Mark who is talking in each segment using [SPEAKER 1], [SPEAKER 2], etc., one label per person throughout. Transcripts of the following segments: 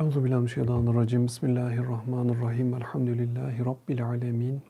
[SPEAKER 1] Euzu billahi mineşşeytanirracim. Bismillahirrahmanirrahim. Elhamdülillahi rabbil alamin.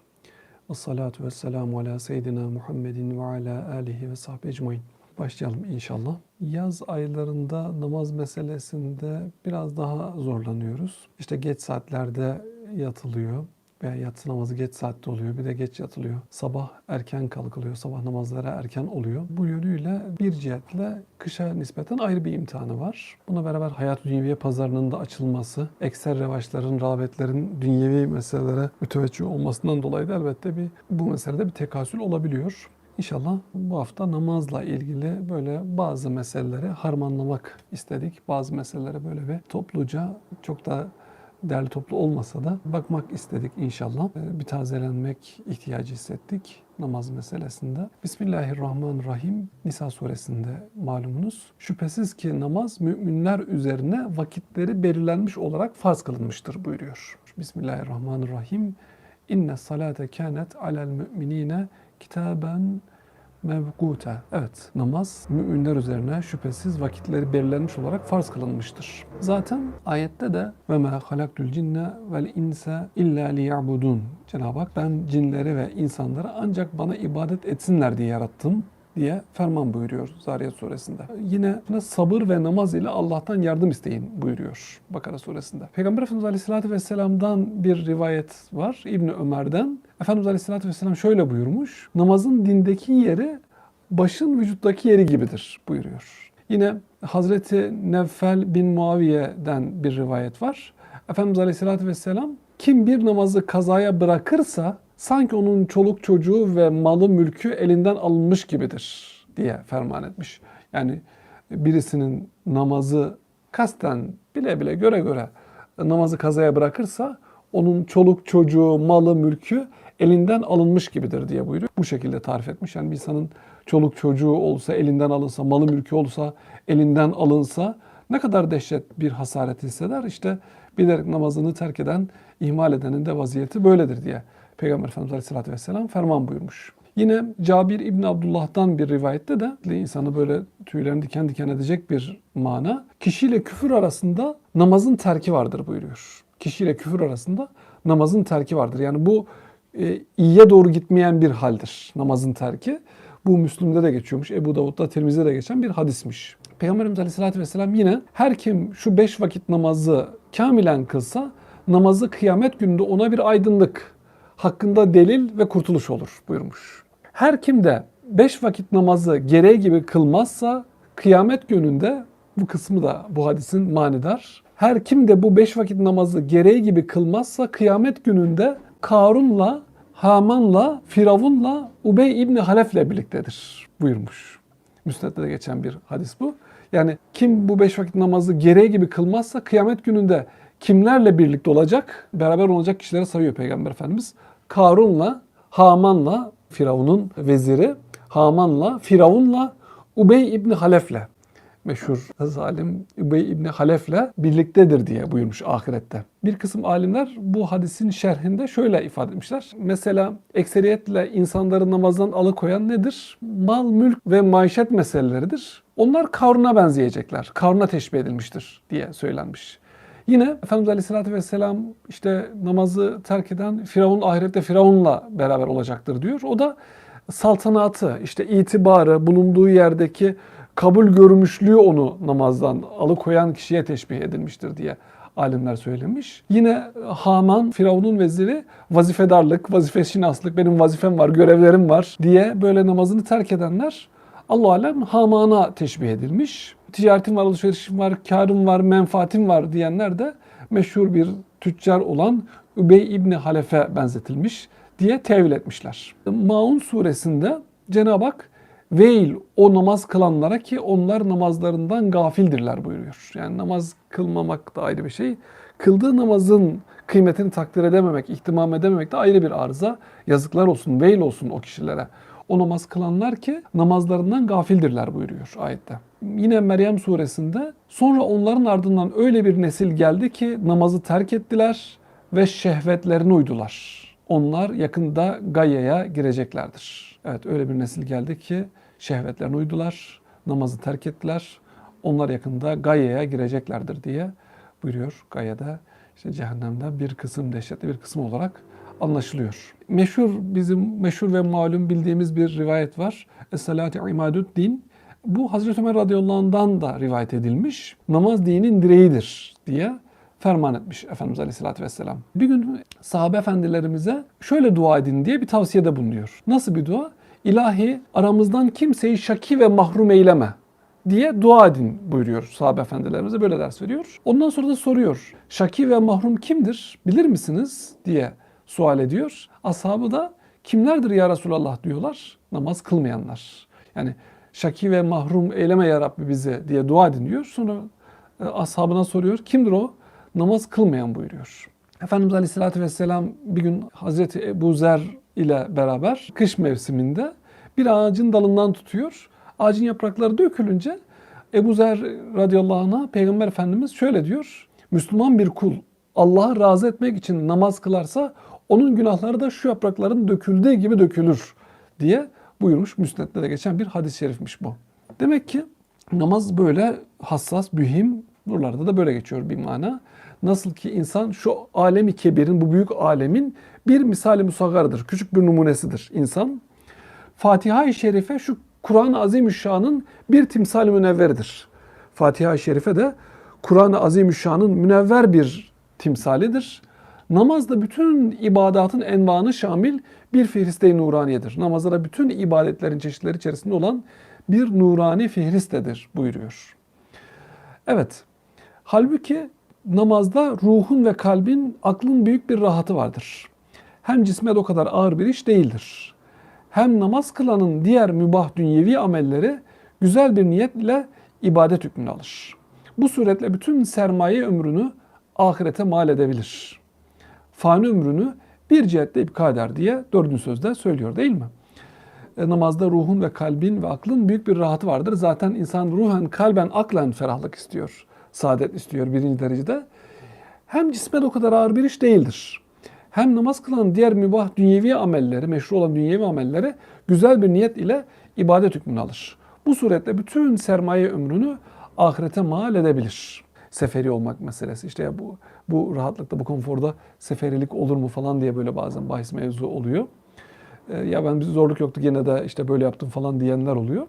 [SPEAKER 1] Ves salatu vesselamu ala seyyidina Muhammedin ve ala alihi ve sahbihi ecmaîn. Başlayalım inşallah. Yaz aylarında namaz meselesinde biraz daha zorlanıyoruz. İşte geç saatlerde yatılıyor veya yatsı namazı geç saatte oluyor. Bir de geç yatılıyor. Sabah erken kalkılıyor. Sabah namazları erken oluyor. Bu yönüyle bir cihetle kışa nispeten ayrı bir imtihanı var. Buna beraber hayat dünyevi pazarının da açılması, ekser revaçların, rağbetlerin dünyevi meselelere müteveccih olmasından dolayı da elbette bir bu meselede bir tekasül olabiliyor. İnşallah bu hafta namazla ilgili böyle bazı meseleleri harmanlamak istedik. Bazı meselelere böyle bir topluca çok da derli toplu olmasa da bakmak istedik inşallah. Ee, Bir tazelenmek ihtiyacı hissettik namaz meselesinde. Bismillahirrahmanirrahim Nisa suresinde malumunuz. Şüphesiz ki namaz müminler üzerine vakitleri belirlenmiş olarak farz kılınmıştır buyuruyor. Bismillahirrahmanirrahim. İnne salate kânet alel müminine kitaben mevkute. Evet, namaz müminler üzerine şüphesiz vakitleri belirlenmiş olarak farz kılınmıştır. Zaten ayette de ve ma halaktul cinne vel insa illa liya'budun. Cenab-ı Hak ben cinleri ve insanları ancak bana ibadet etsinler diye yarattım diye ferman buyuruyor Zariyat suresinde. Yine sabır ve namaz ile Allah'tan yardım isteyin buyuruyor Bakara suresinde. Peygamber Efendimiz Aleyhisselatü Vesselam'dan bir rivayet var İbni Ömer'den. Efendimiz Aleyhisselatü Vesselam şöyle buyurmuş. Namazın dindeki yeri başın vücuttaki yeri gibidir buyuruyor. Yine Hazreti Nevfel bin Muaviye'den bir rivayet var. Efendimiz Aleyhisselatü Vesselam kim bir namazı kazaya bırakırsa sanki onun çoluk çocuğu ve malı mülkü elinden alınmış gibidir diye ferman etmiş. Yani birisinin namazı kasten bile bile göre göre namazı kazaya bırakırsa onun çoluk çocuğu, malı, mülkü elinden alınmış gibidir diye buyuruyor. Bu şekilde tarif etmiş. Yani bir insanın çoluk çocuğu olsa elinden alınsa, malı mülkü olsa elinden alınsa ne kadar dehşet bir hasaret hisseder. İşte bilerek namazını terk eden, ihmal edenin de vaziyeti böyledir diye Peygamber Efendimiz Aleyhisselatü Vesselam ferman buyurmuş. Yine Cabir İbni Abdullah'tan bir rivayette de insanı böyle tüylerini diken diken edecek bir mana. Kişiyle küfür arasında namazın terki vardır buyuruyor. Kişiyle küfür arasında namazın terki vardır. Yani bu e, iyiye doğru gitmeyen bir haldir namazın terki. Bu Müslüm'de de geçiyormuş. Ebu Davud'da, Tirmizi'de de geçen bir hadismiş. Peygamberimiz Aleyhisselatü Vesselam yine her kim şu beş vakit namazı kamilen kılsa namazı kıyamet gününde ona bir aydınlık, hakkında delil ve kurtuluş olur buyurmuş. Her kim de beş vakit namazı gereği gibi kılmazsa kıyamet gününde bu kısmı da bu hadisin manidar. Her kim de bu beş vakit namazı gereği gibi kılmazsa kıyamet gününde Karun'la, Haman'la, Firavun'la, Ubey İbni Halef'le birliktedir buyurmuş. Müsned'de de geçen bir hadis bu. Yani kim bu beş vakit namazı gereği gibi kılmazsa kıyamet gününde kimlerle birlikte olacak? Beraber olacak kişilere sayıyor Peygamber Efendimiz. Karun'la, Haman'la, Firavun'un veziri, Haman'la, Firavun'la, Ubey İbni Halef'le meşhur zalim Übey İbni Halef'le birliktedir diye buyurmuş ahirette. Bir kısım alimler bu hadisin şerhinde şöyle ifade etmişler. Mesela ekseriyetle insanları namazdan alıkoyan nedir? Mal, mülk ve maişet meseleleridir. Onlar Karun'a benzeyecekler. Karun'a teşbih edilmiştir diye söylenmiş. Yine Efendimiz Aleyhisselatü Vesselam işte namazı terk eden Firavun ahirette Firavun'la beraber olacaktır diyor. O da saltanatı, işte itibarı, bulunduğu yerdeki kabul görmüşlüğü onu namazdan alıkoyan kişiye teşbih edilmiştir diye alimler söylemiş. Yine Haman, Firavun'un veziri vazifedarlık, vazifeşinaslık, benim vazifem var, görevlerim var diye böyle namazını terk edenler Allah alem Haman'a teşbih edilmiş. Ticaretim var, alışverişim var, karım var, menfaatim var diyenler de meşhur bir tüccar olan Übey İbni Halef'e benzetilmiş diye tevil etmişler. Maun suresinde Cenab-ı Hak Veil o namaz kılanlara ki onlar namazlarından gafildirler buyuruyor. Yani namaz kılmamak da ayrı bir şey. Kıldığı namazın kıymetini takdir edememek, ihtimam edememek de ayrı bir arıza. Yazıklar olsun, veil olsun o kişilere. O namaz kılanlar ki namazlarından gafildirler buyuruyor ayette. Yine Meryem suresinde sonra onların ardından öyle bir nesil geldi ki namazı terk ettiler ve şehvetlerine uydular. Onlar yakında Gayya'ya gireceklerdir. Evet öyle bir nesil geldi ki şehvetlerine uydular, namazı terk ettiler. Onlar yakında Gayya'ya gireceklerdir diye buyuruyor Gaye'de. İşte cehennemden bir kısım, dehşetli bir kısım olarak anlaşılıyor. Meşhur, bizim meşhur ve malum bildiğimiz bir rivayet var. Es-salatu imadud din. Bu Hazreti Ömer radıyallahu da rivayet edilmiş. Namaz dinin direğidir diye ferman etmiş Efendimiz Aleyhisselatü Vesselam. Bir gün sahabe efendilerimize şöyle dua edin diye bir tavsiyede bulunuyor. Nasıl bir dua? İlahi aramızdan kimseyi şaki ve mahrum eyleme diye dua edin buyuruyor sahabe efendilerimize böyle ders veriyor. Ondan sonra da soruyor. Şaki ve mahrum kimdir? Bilir misiniz? diye sual ediyor. Ashabı da kimlerdir ya Resulallah diyorlar. Namaz kılmayanlar. Yani şaki ve mahrum eyleme ya Rabbi bize diye dua edin. Sonra e, ashabına soruyor. Kimdir o? Namaz kılmayan buyuruyor. Efendimiz Aleyhisselatü Vesselam bir gün Hazreti Ebu Zer ile beraber kış mevsiminde bir ağacın dalından tutuyor. Ağacın yaprakları dökülünce Ebu Zer radıyallahu anh'a Peygamber Efendimiz şöyle diyor. Müslüman bir kul Allah'ı razı etmek için namaz kılarsa onun günahları da şu yaprakların döküldüğü gibi dökülür diye buyurmuş. Müsned'de de geçen bir hadis-i şerifmiş bu. Demek ki namaz böyle hassas, mühim. Buralarda da böyle geçiyor bir mana. Nasıl ki insan şu alemi kebirin, bu büyük alemin bir misali musagardır. Küçük bir numunesidir insan. Fatiha-i Şerife şu Kur'an-ı Azimüşşan'ın bir timsal münevveridir. Fatiha-i Şerife de Kur'an-ı Azimüşşan'ın münevver bir timsalidir. Namaz da bütün ibadatın envanı şamil bir fihriste-i nuraniyedir. Namazda da bütün ibadetlerin çeşitleri içerisinde olan bir nurani fihristedir buyuruyor. Evet, halbuki namazda ruhun ve kalbin, aklın büyük bir rahatı vardır. Hem cisme de o kadar ağır bir iş değildir. Hem namaz kılanın diğer mübah dünyevi amelleri güzel bir niyetle ibadet hükmünü alır. Bu suretle bütün sermaye ömrünü ahirete mal edebilir. Fani ömrünü bir cihette ipka eder diye dördüncü sözde söylüyor değil mi? E, namazda ruhun ve kalbin ve aklın büyük bir rahatı vardır. Zaten insan ruhen, kalben, aklen ferahlık istiyor. Saadet istiyor birinci derecede. Hem cisme de o kadar ağır bir iş değildir. Hem namaz kılan diğer mübah dünyevi amelleri, meşru olan dünyevi amelleri güzel bir niyet ile ibadet hükmünü alır. Bu suretle bütün sermaye ömrünü ahirete mal edebilir. Seferi olmak meselesi. İşte ya bu bu rahatlıkta, bu konforda seferilik olur mu falan diye böyle bazen bahis mevzu oluyor. Ee, ya ben bir zorluk yoktu gene de işte böyle yaptım falan diyenler oluyor.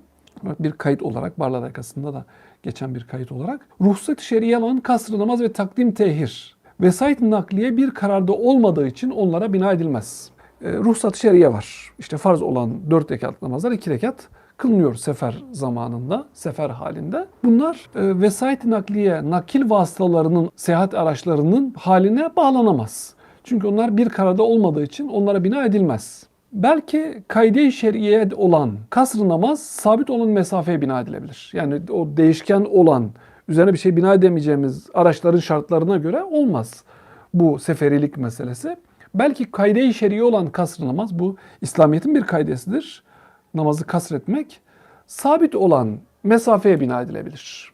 [SPEAKER 1] Bir kayıt olarak Barlar arkasında da geçen bir kayıt olarak ruhsat-ı şeriye olan kasr namaz ve takdim tehir vesait nakliye bir kararda olmadığı için onlara bina edilmez. E, ruhsat-ı şeriye var. İşte farz olan 4 rekat namazlar 2 rekat kılınıyor sefer zamanında, sefer halinde. Bunlar e, vesait nakliye, nakil vasıtalarının, seyahat araçlarının haline bağlanamaz. Çünkü onlar bir kararda olmadığı için onlara bina edilmez. Belki kayde-i şer'iye olan kasr namaz sabit olan mesafeye bina edilebilir. Yani o değişken olan, üzerine bir şey bina edemeyeceğimiz araçların şartlarına göre olmaz bu seferilik meselesi. Belki kayde-i şer'iye olan kasr namaz bu İslamiyet'in bir kaydesidir. Namazı kasretmek sabit olan mesafeye bina edilebilir.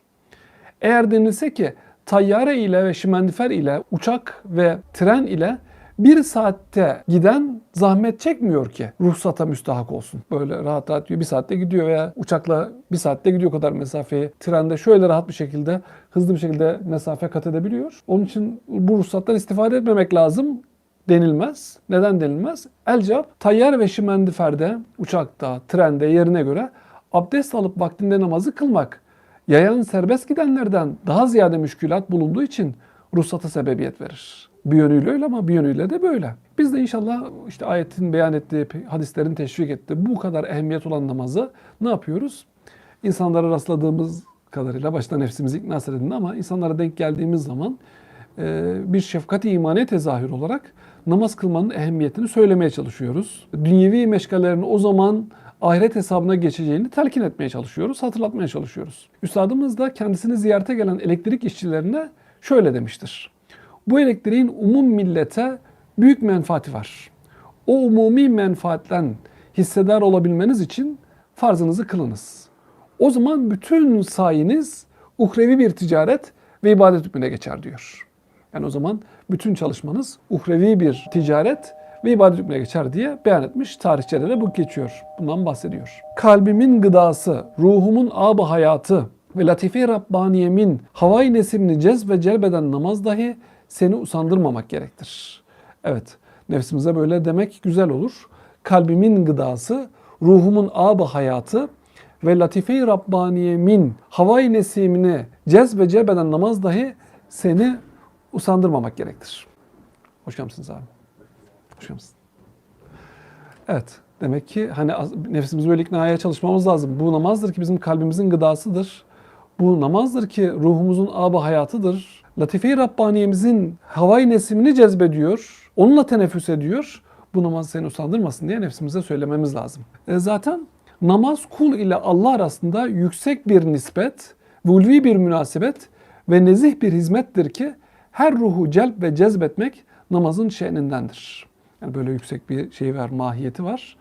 [SPEAKER 1] Eğer denilse ki tayyare ile ve şimendifer ile uçak ve tren ile bir saatte giden zahmet çekmiyor ki ruhsata müstahak olsun. Böyle rahat rahat diyor bir saatte gidiyor veya uçakla bir saatte gidiyor kadar mesafeyi. Trende şöyle rahat bir şekilde hızlı bir şekilde mesafe kat edebiliyor. Onun için bu ruhsattan istifade etmemek lazım denilmez. Neden denilmez? El tayyar ve şimendiferde, uçakta, trende yerine göre abdest alıp vaktinde namazı kılmak yayan serbest gidenlerden daha ziyade müşkülat bulunduğu için ruhsata sebebiyet verir. Bir yönüyle öyle ama bir yönüyle de böyle. Biz de inşallah işte ayetin beyan ettiği, hadislerin teşvik ettiği bu kadar ehemmiyet olan namazı ne yapıyoruz? İnsanlara rastladığımız kadarıyla başta nefsimizi ikna edin ama insanlara denk geldiğimiz zaman bir şefkati imaniye tezahür olarak namaz kılmanın ehemmiyetini söylemeye çalışıyoruz. Dünyevi meşgalelerin o zaman ahiret hesabına geçeceğini telkin etmeye çalışıyoruz, hatırlatmaya çalışıyoruz. Üstadımız da kendisini ziyarete gelen elektrik işçilerine şöyle demiştir. Bu elektriğin umum millete büyük menfaati var. O umumi menfaatten hissedar olabilmeniz için farzınızı kılınız. O zaman bütün sayeniz uhrevi bir ticaret ve ibadet hükmüne geçer diyor. Yani o zaman bütün çalışmanız uhrevi bir ticaret ve ibadet hükmüne geçer diye beyan etmiş. Tarihçede de bu geçiyor. Bundan bahsediyor. Kalbimin gıdası, ruhumun abı hayatı, Ve latife Rabbaniyemin havai nesimini cezb ve celbeden namaz dahi seni usandırmamak gerektir. Evet, nefsimize böyle demek güzel olur. Kalbimin gıdası, ruhumun ağabey hayatı ve latife-i Rabbaniyemin havai nesimini cezb ve celbeden namaz dahi seni usandırmamak gerektir. Hoş gelmişsiniz abi. Hoş gelmişsiniz. Evet. Demek ki hani nefsimizi böyle iknaya çalışmamız lazım. Bu namazdır ki bizim kalbimizin gıdasıdır. Bu namazdır ki ruhumuzun aba hayatıdır. Latife-i Rabbaniyemizin havai nesimini cezbediyor. Onunla teneffüs ediyor. Bu namaz seni usandırmasın diye nefsimize söylememiz lazım. E zaten namaz kul ile Allah arasında yüksek bir nispet, ve ulvi bir münasebet ve nezih bir hizmettir ki her ruhu celp ve cezbetmek namazın şe'nindendir. Yani böyle yüksek bir şey var, mahiyeti var.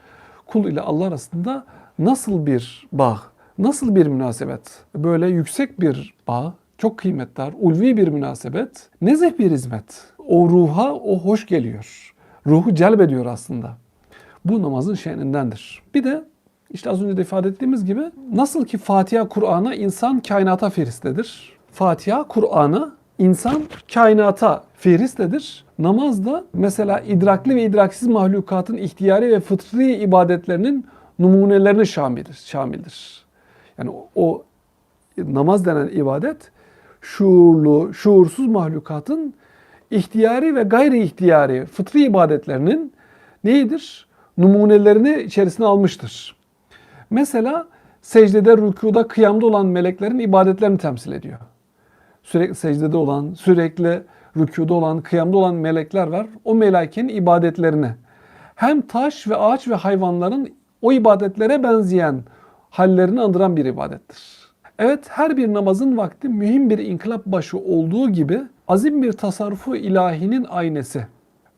[SPEAKER 1] Kul ile Allah arasında nasıl bir bağ, nasıl bir münasebet, böyle yüksek bir bağ, çok kıymetli, ulvi bir münasebet, nezih bir hizmet. O ruha o hoş geliyor. Ruhu celbediyor aslında. Bu namazın şe'nindendir. Bir de işte az önce de ifade ettiğimiz gibi nasıl ki Fatiha Kur'an'a insan kainata firistedir. Fatiha Kur'an'a insan kainata firistedir. Namaz da mesela idrakli ve idraksiz mahlukatın ihtiyari ve fıtri ibadetlerinin numunelerini şamildir. şamildir. Yani o, o namaz denen ibadet şuurlu, şuursuz mahlukatın ihtiyari ve gayri ihtiyari fıtri ibadetlerinin neyidir? Numunelerini içerisine almıştır. Mesela secdede, rükuda, kıyamda olan meleklerin ibadetlerini temsil ediyor. Sürekli secdede olan, sürekli rükuda olan, kıyamda olan melekler var. O melekenin ibadetlerini hem taş ve ağaç ve hayvanların o ibadetlere benzeyen hallerini andıran bir ibadettir. Evet her bir namazın vakti mühim bir inkılap başı olduğu gibi azim bir tasarrufu ilahinin aynesi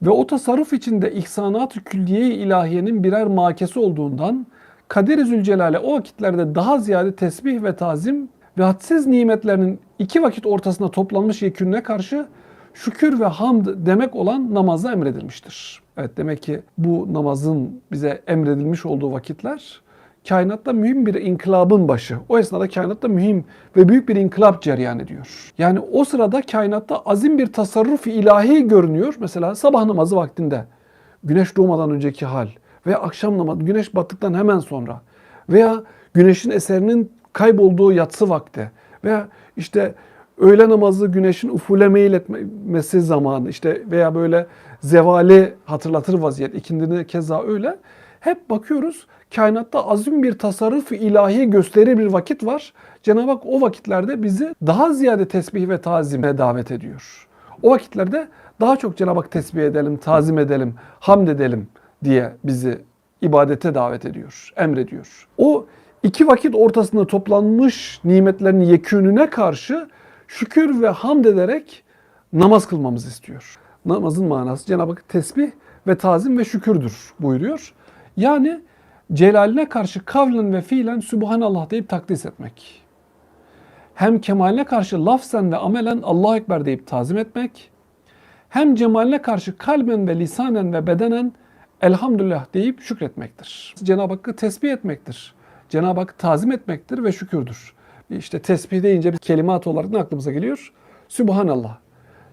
[SPEAKER 1] ve o tasarruf içinde ihsanat-ı külliye-i ilahiyenin birer makesi olduğundan Kader-i Zülcelal'e o vakitlerde daha ziyade tesbih ve tazim ve hadsiz nimetlerinin iki vakit ortasına toplanmış yekününe karşı şükür ve hamd demek olan namaza emredilmiştir. Evet demek ki bu namazın bize emredilmiş olduğu vakitler kainatta mühim bir inkılabın başı. O esnada kainatta mühim ve büyük bir inkılap cereyan ediyor. Yani o sırada kainatta azim bir tasarruf ilahi görünüyor. Mesela sabah namazı vaktinde güneş doğmadan önceki hal veya akşam namazı güneş battıktan hemen sonra veya güneşin eserinin kaybolduğu yatsı vakti veya işte öğle namazı güneşin ufule meyletmesi zamanı işte veya böyle zevali hatırlatır vaziyet ikindini keza öyle. Hep bakıyoruz kainatta azim bir tasarruf ilahi gösterir bir vakit var. Cenab-ı Hak o vakitlerde bizi daha ziyade tesbih ve tazime davet ediyor. O vakitlerde daha çok Cenab-ı Hak tesbih edelim, tazim edelim, hamd edelim diye bizi ibadete davet ediyor, emrediyor. O iki vakit ortasında toplanmış nimetlerin yekününe karşı şükür ve hamd ederek namaz kılmamızı istiyor. Namazın manası Cenab-ı Hak tesbih ve tazim ve şükürdür buyuruyor. Yani celaline karşı kavlen ve fiilen Sübhanallah deyip takdis etmek. Hem kemaline karşı lafzen ve amelen Allahu Ekber deyip tazim etmek. Hem cemaline karşı kalben ve lisanen ve bedenen elhamdülillah deyip şükretmektir. Cenab-ı Hakk'ı tesbih etmektir. Cenab-ı Hakk'ı tazim etmektir ve şükürdür. İşte tesbih deyince bir kelimat olarak ne aklımıza geliyor? Sübhanallah.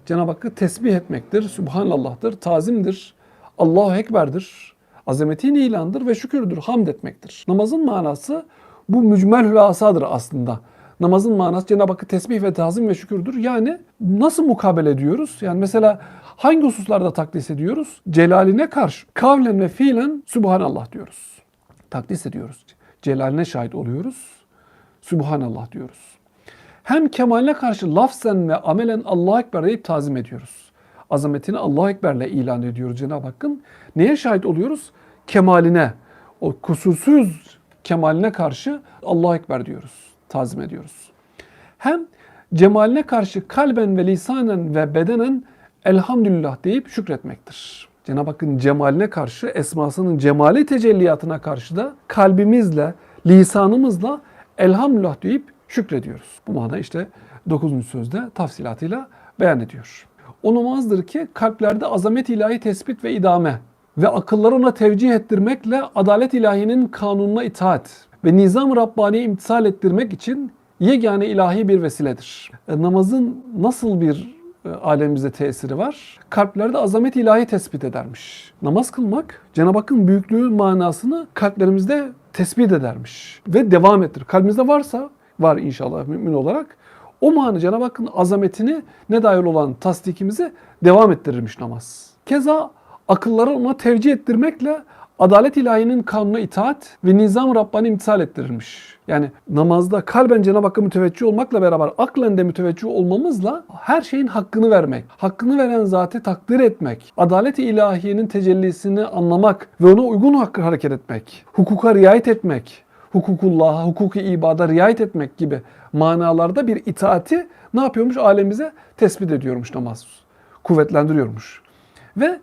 [SPEAKER 1] Cenab-ı Hakk'ı tesbih etmektir, Sübhanallah'tır, tazimdir, Allahu Ekber'dir, azametin ilandır ve şükürdür, hamd etmektir. Namazın manası bu mücmel hülasadır aslında. Namazın manası Cenab-ı Hakk'ı tesbih ve tazim ve şükürdür. Yani nasıl mukabele ediyoruz? Yani mesela hangi hususlarda takdis ediyoruz? Celaline karşı kavlen ve fiilen Sübhanallah diyoruz. Takdis ediyoruz. Celaline şahit oluyoruz. Sübhanallah diyoruz. Hem kemaline karşı lafzen ve amelen Allahu Ekber deyip tazim ediyoruz. Azametini Allahu Ekber'le ilan ediyoruz Cenab-ı Hakk'ın. Neye şahit oluyoruz? Kemaline, o kusursuz kemaline karşı Allahu Ekber diyoruz, tazim ediyoruz. Hem cemaline karşı kalben ve lisanen ve bedenen elhamdülillah deyip şükretmektir. Cenab-ı Hakk'ın cemaline karşı, esmasının cemali tecelliyatına karşı da kalbimizle, lisanımızla elhamdülillah deyip şükrediyoruz. Bu manada işte 9. sözde tafsilatıyla beyan ediyor. O namazdır ki kalplerde azamet ilahi tespit ve idame ve akılları ona tevcih ettirmekle adalet ilahinin kanununa itaat ve nizam-ı Rabbani'ye imtisal ettirmek için yegane ilahi bir vesiledir. E, namazın nasıl bir e, alemimize tesiri var? Kalplerde azamet ilahi tespit edermiş. Namaz kılmak Cenab-ı Hakk'ın büyüklüğü manasını kalplerimizde tespit edermiş. Ve devam ettirir. Kalbimizde varsa, var inşallah mümin olarak, o manı Cenab-ı Hakk'ın azametini ne dair olan tasdikimizi devam ettirirmiş namaz. Keza akılları ona tevcih ettirmekle adalet ilahinin kanuna itaat ve nizam Rabbani imtisal ettirilmiş. Yani namazda kalben Cenab-ı Hakk'a müteveccih olmakla beraber aklen de müteveccih olmamızla her şeyin hakkını vermek, hakkını veren zati takdir etmek, adalet-i ilahiyenin tecellisini anlamak ve ona uygun hakkı hareket etmek, hukuka riayet etmek, hukukullah'a, hukuki ibada riayet etmek gibi manalarda bir itaati ne yapıyormuş? Alemize tespit ediyormuş namaz. Kuvvetlendiriyormuş. Ve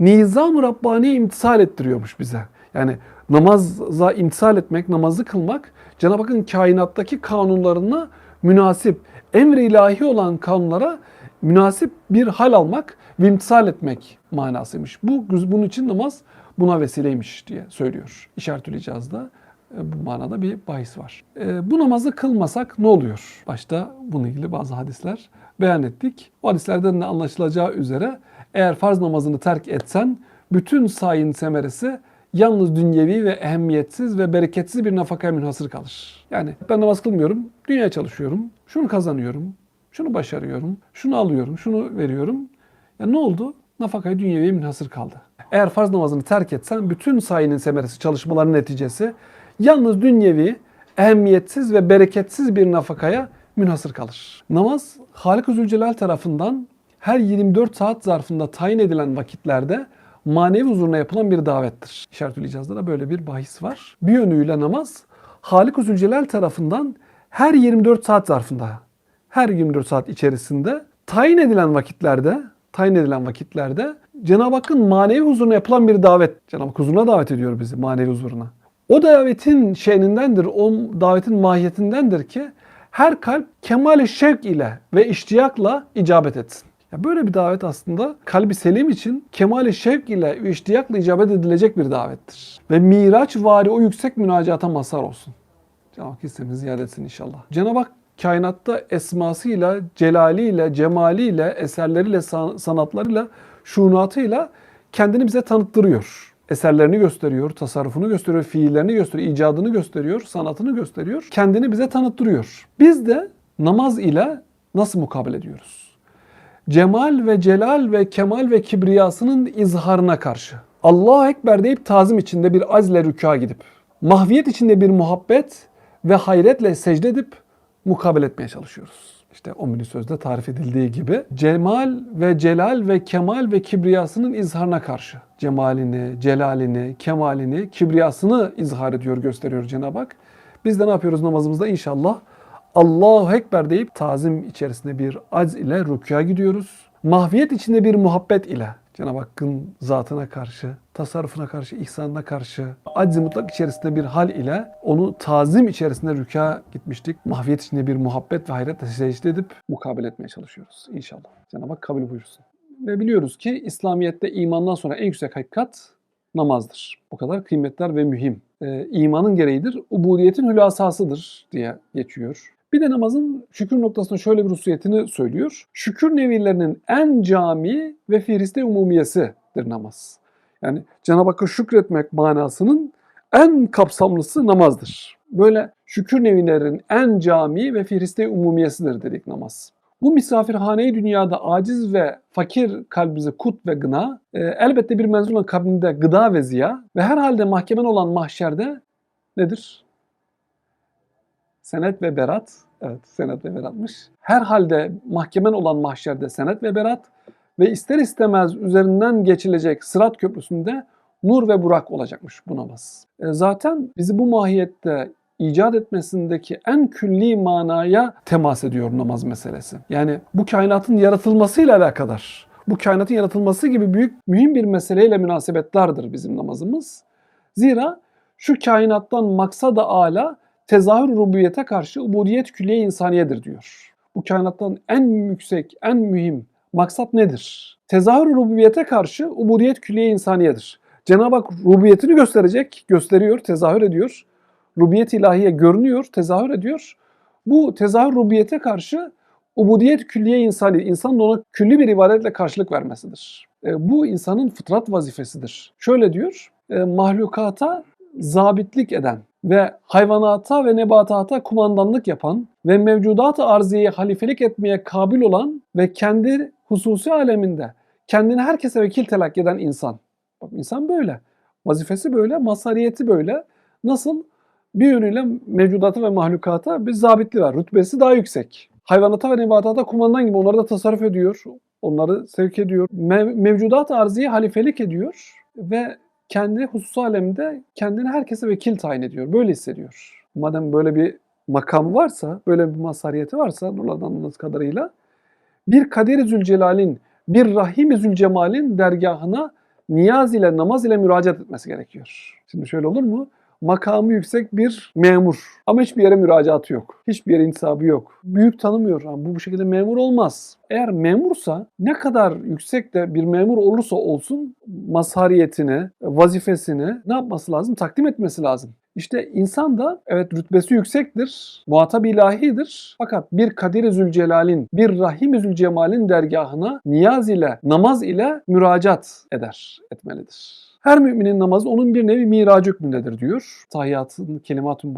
[SPEAKER 1] nizam-ı Rabbani imtisal ettiriyormuş bize. Yani namaza imtisal etmek, namazı kılmak Cenab-ı Hakk'ın kainattaki kanunlarına münasip, emri ilahi olan kanunlara münasip bir hal almak ve imtisal etmek manasıymış. Bu bunun için namaz buna vesileymiş diye söylüyor. İşaretül icazda e, bu manada bir bahis var. E, bu namazı kılmasak ne oluyor? Başta bununla ilgili bazı hadisler beyan ettik. O hadislerden de anlaşılacağı üzere eğer farz namazını terk etsen bütün sayin semeresi yalnız dünyevi ve ehemmiyetsiz ve bereketsiz bir nafakaya münhasır kalır. Yani ben namaz kılmıyorum, dünya çalışıyorum, şunu kazanıyorum, şunu başarıyorum, şunu alıyorum, şunu veriyorum. Ya ne oldu? Nafakayı dünyeviye münhasır kaldı. Eğer farz namazını terk etsen bütün sayının semeresi, çalışmaların neticesi yalnız dünyevi, ehemmiyetsiz ve bereketsiz bir nafakaya münhasır kalır. Namaz Halik-i Zülcelal tarafından her 24 saat zarfında tayin edilen vakitlerde manevi huzuruna yapılan bir davettir. İşaretül İcaz'da da böyle bir bahis var. Bir yönüyle namaz Halik-i Zülcelal tarafından her 24 saat zarfında, her 24 saat içerisinde tayin edilen vakitlerde, tayin edilen vakitlerde Cenab-ı Hakk'ın manevi huzuruna yapılan bir davet. Cenab-ı Hak huzuruna davet ediyor bizi manevi huzuruna. O davetin şeyindendir, o davetin mahiyetindendir ki her kalp kemal şevk ile ve iştiyakla icabet etsin. Böyle bir davet aslında kalbi selim için kemal şevk ile iştiyakla icabet edilecek bir davettir. Ve miraç vari o yüksek münacata mazhar olsun. Cenab-ı Hak hissemizi ziyade etsin inşallah. Cenab-ı Hak kainatta esmasıyla, celaliyle, cemaliyle, eserleriyle, sanatlarıyla, şunatıyla kendini bize tanıttırıyor eserlerini gösteriyor, tasarrufunu gösteriyor, fiillerini gösteriyor, icadını gösteriyor, sanatını gösteriyor. Kendini bize tanıttırıyor. Biz de namaz ile nasıl mukabele ediyoruz? Cemal ve celal ve kemal ve kibriyasının izharına karşı. Allahu Ekber deyip tazim içinde bir azle rükûa gidip, mahviyet içinde bir muhabbet ve hayretle secde edip mukabele etmeye çalışıyoruz. İşte o mini sözde tarif edildiği gibi cemal ve celal ve kemal ve kibriyasının izharına karşı. Cemalini, celalini, kemalini, kibriyasını izhar ediyor, gösteriyor Cenab-ı Hak. Biz de ne yapıyoruz namazımızda inşallah? Allahu Ekber deyip tazim içerisinde bir acz ile rükûa gidiyoruz. Mahviyet içinde bir muhabbet ile Cenab-ı Hakk'ın zatına karşı, tasarrufuna karşı, ihsanına karşı, acz mutlak içerisinde bir hal ile onu tazim içerisinde rüka gitmiştik. Mahviyet içinde bir muhabbet ve hayretle secde edip mukabele etmeye çalışıyoruz inşallah. Cenab-ı Hak kabul buyursun. Ve biliyoruz ki İslamiyet'te imandan sonra en yüksek hakikat namazdır. O kadar kıymetler ve mühim. Ee, imanın gereğidir, ubudiyetin hülasasıdır diye geçiyor. Bir de namazın şükür noktasında şöyle bir hususiyetini söylüyor. Şükür nevilerinin en cami ve firiste umumiyesidir namaz. Yani Cenab-ı Hakk'a şükretmek manasının en kapsamlısı namazdır. Böyle şükür nevilerinin en cami ve firiste umumiyesidir dedik namaz. Bu misafirhaneyi dünyada aciz ve fakir kalbimize kut ve gına, e, elbette bir menzulun kabrinde gıda ve ziya ve herhalde mahkemen olan mahşerde nedir? Senet ve berat. Evet senet ve beratmış. Herhalde mahkemen olan mahşerde senet ve berat ve ister istemez üzerinden geçilecek sırat köprüsünde nur ve burak olacakmış bu namaz. E zaten bizi bu mahiyette icat etmesindeki en külli manaya temas ediyor namaz meselesi. Yani bu kainatın yaratılmasıyla alakadar. Bu kainatın yaratılması gibi büyük mühim bir meseleyle münasebetlerdir bizim namazımız. Zira şu kainattan maksada ala tezahür rububiyete karşı ubudiyet külliye insaniyedir diyor. Bu kainattan en yüksek, en mühim maksat nedir? Tezahür rububiyete karşı ubudiyet külliye insaniyedir. Cenab-ı Hak rububiyetini gösterecek, gösteriyor, tezahür ediyor. Rububiyet ilahiye görünüyor, tezahür ediyor. Bu tezahür rububiyete karşı ubudiyet külliye insani, insan da ona külli bir ibadetle karşılık vermesidir. E, bu insanın fıtrat vazifesidir. Şöyle diyor, e, mahlukata zabitlik eden ve hayvanata ve nebatata kumandanlık yapan ve mevcudat-ı arziyeye halifelik etmeye kabil olan ve kendi hususi aleminde kendini herkese vekil telakki eden insan. Bak insan böyle. Vazifesi böyle, masariyeti böyle. Nasıl? Bir yönüyle mevcudata ve mahlukata bir zabitli var. Rütbesi daha yüksek. Hayvanata ve nebatata kumandan gibi onları da tasarruf ediyor. Onları sevk ediyor. Mev- mevcudat arziyi halifelik ediyor ve kendi husus aleminde kendini herkese vekil tayin ediyor. Böyle hissediyor. Madem böyle bir makam varsa, böyle bir masariyeti varsa Nurlan'dan kadarıyla bir Kadir-i Zülcelal'in, bir Rahim-i Zülcemal'in dergahına niyaz ile, namaz ile müracaat etmesi gerekiyor. Şimdi şöyle olur mu? Makamı yüksek bir memur ama hiçbir yere müracaatı yok. Hiçbir yere intisabı yok. Büyük tanımıyor. Ama bu bu şekilde memur olmaz. Eğer memursa ne kadar yüksek de bir memur olursa olsun mazhariyetini, vazifesini ne yapması lazım? Takdim etmesi lazım. İşte insan da evet rütbesi yüksektir, muhatap ilahidir. Fakat bir Kadir-i Zülcelal'in, bir Rahim-i Zülcemal'in dergahına niyaz ile, namaz ile müracaat eder, etmelidir. Her müminin namazı onun bir nevi miracı hükmündedir diyor. Tahiyyatın, kelimat-ı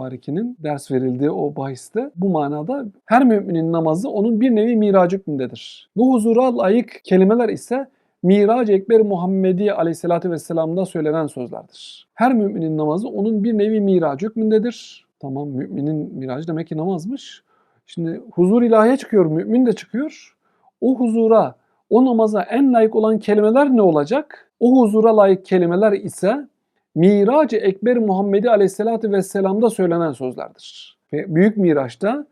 [SPEAKER 1] ders verildiği o bahiste bu manada her müminin namazı onun bir nevi miracı hükmündedir. Bu huzura layık kelimeler ise Mirac-ı Ekber Muhammedi Aleyhisselatü Vesselam'da söylenen sözlerdir. Her müminin namazı onun bir nevi miracı hükmündedir. Tamam müminin miracı demek ki namazmış. Şimdi huzur ilahiye çıkıyor, mümin de çıkıyor. O huzura, o namaza en layık olan kelimeler ne olacak? O huzura layık kelimeler ise Mirac-ı Ekber Muhammedi Aleyhisselatü Vesselam'da söylenen sözlerdir. Büyük Miraç'ta,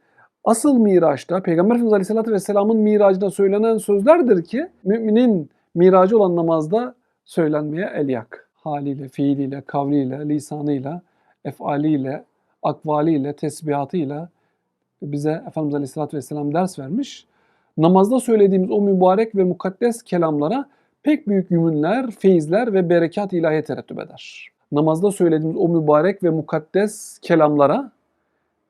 [SPEAKER 1] asıl Miraç'ta, Peygamber Efendimiz Aleyhisselatü Vesselam'ın miracında söylenen sözlerdir ki müminin miracı olan namazda söylenmeye elyak. Haliyle, fiiliyle, kavliyle, lisanıyla, efaliyle, akvaliyle, tesbihatıyla bize Efendimiz Aleyhisselatü Vesselam ders vermiş. Namazda söylediğimiz o mübarek ve mukaddes kelamlara pek büyük yümünler, feyizler ve berekat ilahiye terettüp eder. Namazda söylediğimiz o mübarek ve mukaddes kelamlara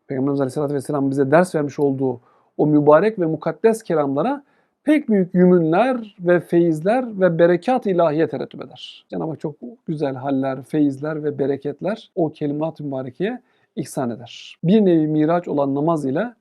[SPEAKER 1] Peygamberimiz Aleyhisselatü Vesselam bize ders vermiş olduğu o mübarek ve mukaddes kelamlara pek büyük yümünler ve feyizler ve berekat ilahiye terettüp eder. Cenab-ı Hak çok güzel haller, feyizler ve bereketler o kelimat-ı mübarekeye ihsan eder. Bir nevi miraç olan namaz ile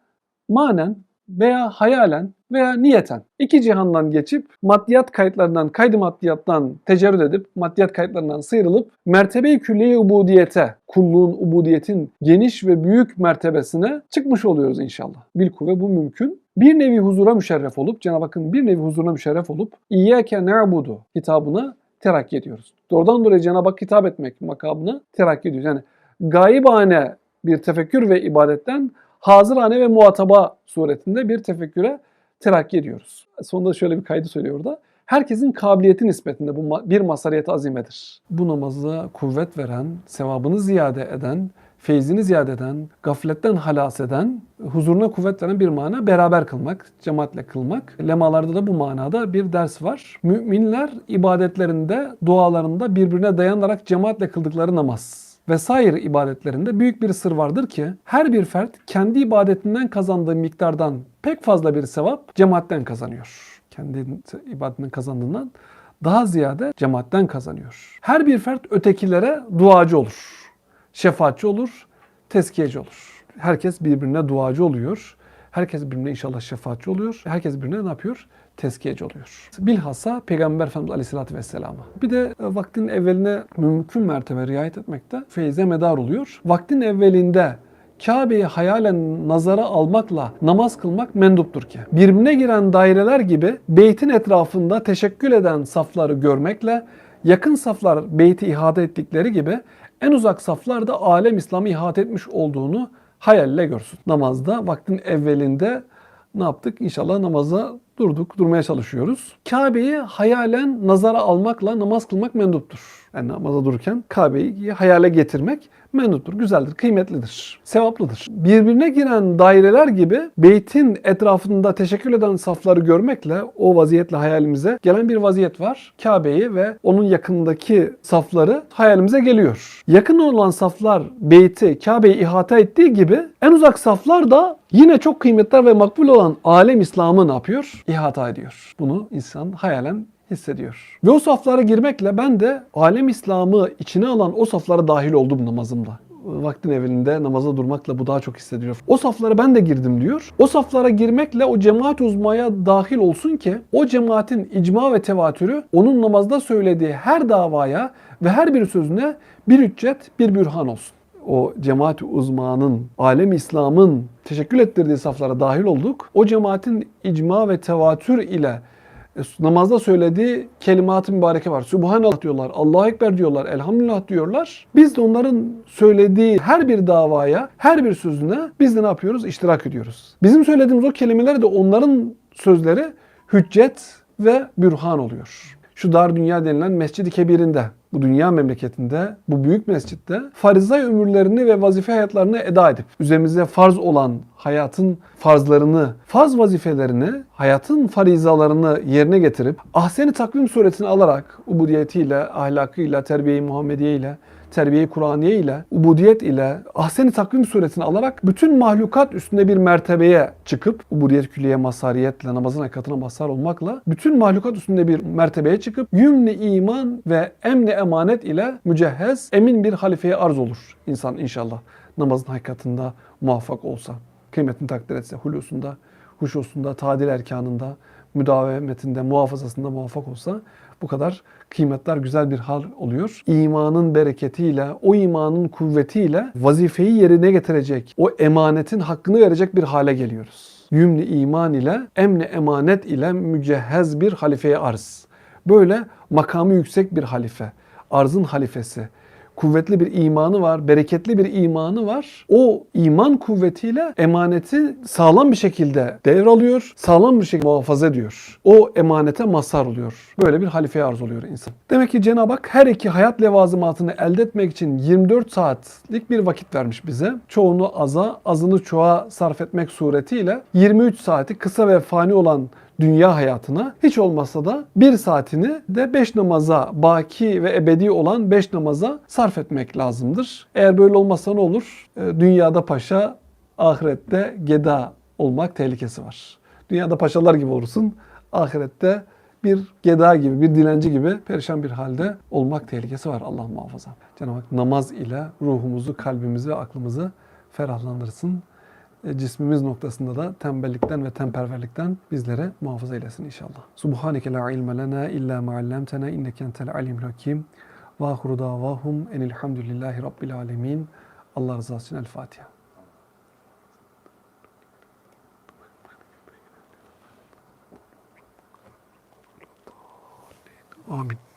[SPEAKER 1] manen veya hayalen veya niyeten iki cihandan geçip maddiyat kayıtlarından, kaydı maddiyattan tecerrüt edip maddiyat kayıtlarından sıyrılıp mertebe-i külliye ubudiyete, kulluğun, ubudiyetin geniş ve büyük mertebesine çıkmış oluyoruz inşallah. Bilkuvve bu mümkün. Bir nevi huzura müşerref olup, Cenab-ı Hakk'ın bir nevi huzuruna müşerref olup İyyâke ne'budu hitabına terakki ediyoruz. Doğrudan dolayı Cenab-ı Hak hitap etmek makamına terakki ediyoruz. Yani gaibane bir tefekkür ve ibadetten hazırane ve muhataba suretinde bir tefekküre terakki ediyoruz. Sonunda şöyle bir kaydı söylüyor orada. Herkesin kabiliyeti nispetinde bu bir masariyet azimedir. Bu namazı kuvvet veren, sevabını ziyade eden, feyzini ziyade eden, gafletten halas eden, huzuruna kuvvet veren bir mana beraber kılmak, cemaatle kılmak. Lemalarda da bu manada bir ders var. Müminler ibadetlerinde, dualarında birbirine dayanarak cemaatle kıldıkları namaz vesaire ibadetlerinde büyük bir sır vardır ki her bir fert kendi ibadetinden kazandığı miktardan pek fazla bir sevap cemaatten kazanıyor. Kendi ibadetinden kazandığından daha ziyade cemaatten kazanıyor. Her bir fert ötekilere duacı olur. Şefaatçi olur, tezkiyeci olur. Herkes birbirine duacı oluyor. Herkes birbirine inşallah şefaatçi oluyor. Herkes birbirine ne yapıyor? Tezkiyeci oluyor. Bilhassa Peygamber Efendimiz Aleyhisselatü Vesselam'a. Bir de vaktin evveline mümkün mertebe riayet etmekte feyze medar oluyor. Vaktin evvelinde Kabe'yi hayalen nazara almakla namaz kılmak menduptur ki. Birbirine giren daireler gibi beytin etrafında teşekkül eden safları görmekle yakın saflar beyti ihate ettikleri gibi en uzak saflar da alem İslam'ı ihate etmiş olduğunu hayalle görsün. Namazda vaktin evvelinde ne yaptık? İnşallah namaza durduk, durmaya çalışıyoruz. Kabe'yi hayalen nazara almakla namaz kılmak menduptur. Yani namaza dururken Kabe'yi hayale getirmek menuttur, güzeldir, kıymetlidir, sevaplıdır. Birbirine giren daireler gibi beytin etrafında teşekkür eden safları görmekle o vaziyetle hayalimize gelen bir vaziyet var. Kabe'yi ve onun yakındaki safları hayalimize geliyor. Yakın olan saflar beyti, Kabe'yi ihata ettiği gibi en uzak saflar da yine çok kıymetli ve makbul olan alem İslam'ı ne yapıyor? İhata ediyor. Bunu insan hayalen hissediyor. Ve o saflara girmekle ben de alem İslam'ı içine alan o saflara dahil oldum namazımda. Vaktin evinde namaza durmakla bu daha çok hissediliyor. O saflara ben de girdim diyor. O saflara girmekle o cemaat uzmaya dahil olsun ki o cemaatin icma ve tevatürü onun namazda söylediği her davaya ve her bir sözüne bir hüccet, bir bürhan olsun o cemaat uzmanın, alem İslam'ın teşekkül ettirdiği saflara dahil olduk. O cemaatin icma ve tevatür ile e, namazda söylediği kelimat-ı mübareke var. Subhanallah diyorlar, Allahu Ekber diyorlar, Elhamdülillah diyorlar. Biz de onların söylediği her bir davaya, her bir sözüne biz de ne yapıyoruz? İştirak ediyoruz. Bizim söylediğimiz o kelimeler de onların sözleri hüccet ve bürhan oluyor. Şu dar dünya denilen Mescid-i Kebir'inde, bu dünya memleketinde, bu büyük mescitte farizay ömürlerini ve vazife hayatlarını eda edip üzerimize farz olan hayatın farzlarını, farz vazifelerini, hayatın farizalarını yerine getirip ahseni takvim suretini alarak ubudiyetiyle, ahlakıyla, terbiye-i Muhammediye ile terbiye-i Kur'aniye ile, ubudiyet ile, ahseni takvim suretini alarak bütün mahlukat üstünde bir mertebeye çıkıp, ubudiyet külliye masariyetle, namazın hakikatine mazhar olmakla, bütün mahlukat üstünde bir mertebeye çıkıp, yümni iman ve emni emanet ile mücehhez, emin bir halifeye arz olur insan inşallah. Namazın hakikatinde muvaffak olsa, kıymetini takdir etse, hulusunda, huşusunda, tadil erkanında, müdavemetinde, muhafazasında muvaffak olsa bu kadar kıymetler güzel bir hal oluyor. İmanın bereketiyle, o imanın kuvvetiyle vazifeyi yerine getirecek, o emanetin hakkını verecek bir hale geliyoruz. Yümni iman ile, emni emanet ile mücehhez bir halifeye arz. Böyle makamı yüksek bir halife, arzın halifesi, kuvvetli bir imanı var, bereketli bir imanı var. O iman kuvvetiyle emaneti sağlam bir şekilde devralıyor, sağlam bir şekilde muhafaza ediyor. O emanete mazhar oluyor. Böyle bir halifeye arz oluyor insan. Demek ki Cenab-ı Hak her iki hayat levazımatını elde etmek için 24 saatlik bir vakit vermiş bize. Çoğunu aza, azını çoğa sarf etmek suretiyle 23 saati kısa ve fani olan dünya hayatına hiç olmazsa da bir saatini de beş namaza baki ve ebedi olan beş namaza sarf etmek lazımdır. Eğer böyle olmazsa ne olur? Ee, Dünyada paşa, ahirette geda olmak tehlikesi var. Dünyada paşalar gibi olursun, ahirette bir geda gibi, bir dilenci gibi perişan bir halde olmak tehlikesi var Allah muhafaza. Cenab-ı Hak namaz ile ruhumuzu, kalbimizi aklımızı ferahlandırsın. E, cismimiz noktasında da tembellikten ve temperverlikten bizlere muhafaza eylesin inşallah. Subhaneke la ilme lena illa ma allamtena inneke entel alimul hakim. Ve ahiru davahum enilhamdülillahi rabbil alemin. Allah rızası için El Fatiha. Amin.